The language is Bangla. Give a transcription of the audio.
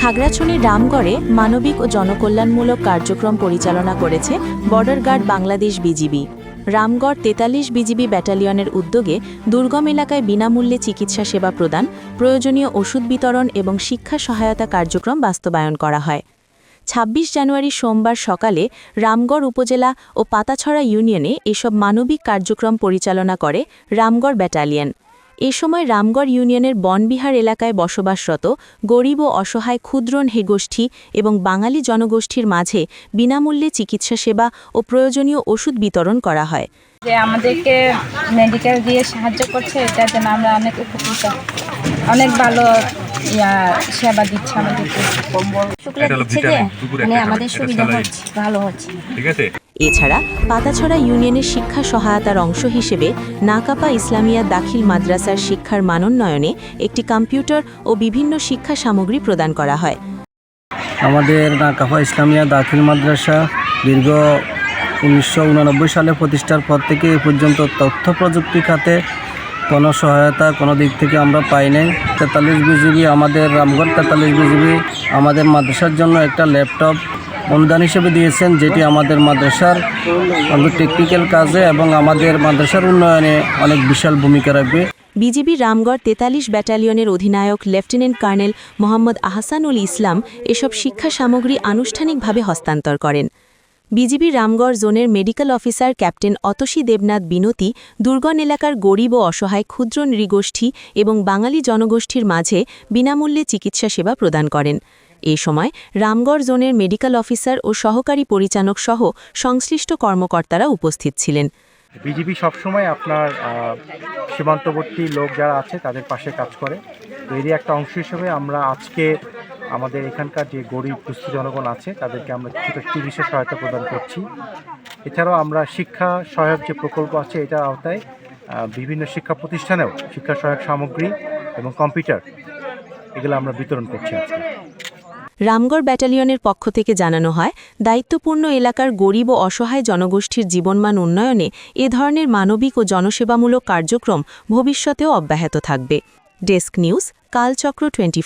খাগড়াছড়ির রামগড়ে মানবিক ও জনকল্যাণমূলক কার্যক্রম পরিচালনা করেছে border guard Bangladesh BGB. Ramgarh তেতাল্লিশ বিজিবি ব্যাটালিয়নের উদ্যোগে দুর্গম এলাকায় বিনামূল্যে চিকিৎসা সেবা প্রদান, প্রয়োজনীয় ওষুধ বিতরণ এবং শিক্ষা সহায়তা কার্যক্রম বাস্তবায়ন করা হয়। ২৬ জানুয়ারি সোমবার সকালে রামগড় উপজেলা ও পাতাছড়া ইউনিয়নে এসব মানবিক কার্যক্রম পরিচালনা করে রামগড় ব্যাটালিয়ন। এ সময় রামগড় ইউনিয়নের বনবিহার এলাকায় বসবাসরত গরিব ও অসহায় ক্ষুদ্রণ হেগোষ্ঠী এবং বাঙালি জনগোষ্ঠীর মাঝে বিনামূল্যে চিকিৎসা সেবা ও প্রয়োজনীয় ওষুধ বিতরণ করা হয়। যে আমাদেরকে মেডিকেল দিয়ে সাহায্য করছে এটার জন্য আমরা অনেক উপকৃত। অনেক ভালো সেবা দিচ্ছে আমাদেরকে। মানে আমাদের সুবিধা হচ্ছে ভালো হচ্ছে। ঠিক আছে? এছাড়া পাতাছড়া ইউনিয়নের শিক্ষা সহায়তার অংশ হিসেবে নাকাপা ইসলামিয়া দাখিল মাদ্রাসার শিক্ষার মানোন্নয়নে একটি কম্পিউটার ও বিভিন্ন শিক্ষা সামগ্রী প্রদান করা হয়। আমাদের নাকাফা ইসলামিয়া দাখিল মাদ্রাসা দীর্ঘ উনিশশো উননব্বই সালে প্রতিষ্ঠার পর থেকে এ পর্যন্ত তথ্য প্রযুক্তি খাতে কোনো সহায়তা কোনো দিক থেকে আমরা পাই নাই। তেতাল্লিশ বিজিবি আমাদের রামগড় তেতাল্লিশ বিজিবি আমাদের মাদ্রাসার জন্য একটা ল্যাপটপ অনুদান হিসেবে দিয়েছেন, যেটি আমাদের মাদ্রাসার টেকনিক্যাল কাজে এবং আমাদের মাদ্রাসার উন্নয়নে অনেক বিশাল ভূমিকা রাখবে। বিজিবি রামগড় তেতাল্লিশ ব্যাটালিয়নের অধিনায়ক, লেফটেন্যান্ট কর্নেল মোহাম্মদ আহসানুল ইসলাম এসব শিক্ষা সামগ্রী আনুষ্ঠানিকভাবে হস্তান্তর করেন। বিজিবি রামগড় জোনের medical officer captain Atashi Debnath বিনতি দুর্গম এলাকার গরিব ও অসহায় ক্ষুদ্র নৃগোষ্ঠী এবং বাঙালি জনগোষ্ঠীর মাঝে বিনামূল্যে চিকিৎসা সেবা প্রদান করেন। এ সময় রামগড় জোনের মেডিকেল অফিসার ও সহকারী পরিচালক সহ সংশ্লিষ্ট কর্মকর্তারা উপস্থিত ছিলেন। বিজিবি সবসময় আপনার সীমান্তবর্তী লোক যারা আছে তাদের পাশে কাজ করে। এরই একটা অংশ হিসেবে আমরা আজকে আমাদের এখানকার যে গরিব, দুস্থ জনগণ আছে তাদেরকে আমরা কিছুটা চিকিৎসা সহায়তা প্রদান করছি। এছাড়াও আমরা শিক্ষা সহায়ক যে প্রকল্প আছে এটার আওতায় বিভিন্ন শিক্ষা প্রতিষ্ঠানেও শিক্ষা সহায়ক সামগ্রী এবং কম্পিউটার এগুলো আমরা বিতরণ করছি আজকে। রামগড় ব্যাটালিয়নের পক্ষ থেকে জানানো হয়, দায়িত্বপূর্ণ এলাকার গরিব ও অসহায় জনগোষ্ঠীর জীবনমান উন্নয়নে এ ধরনের মানবিক ও জনসেবামূলক কার্যক্রম ভবিষ্যতেও অব্যাহত থাকবে। Desk news, কালচক্র twenty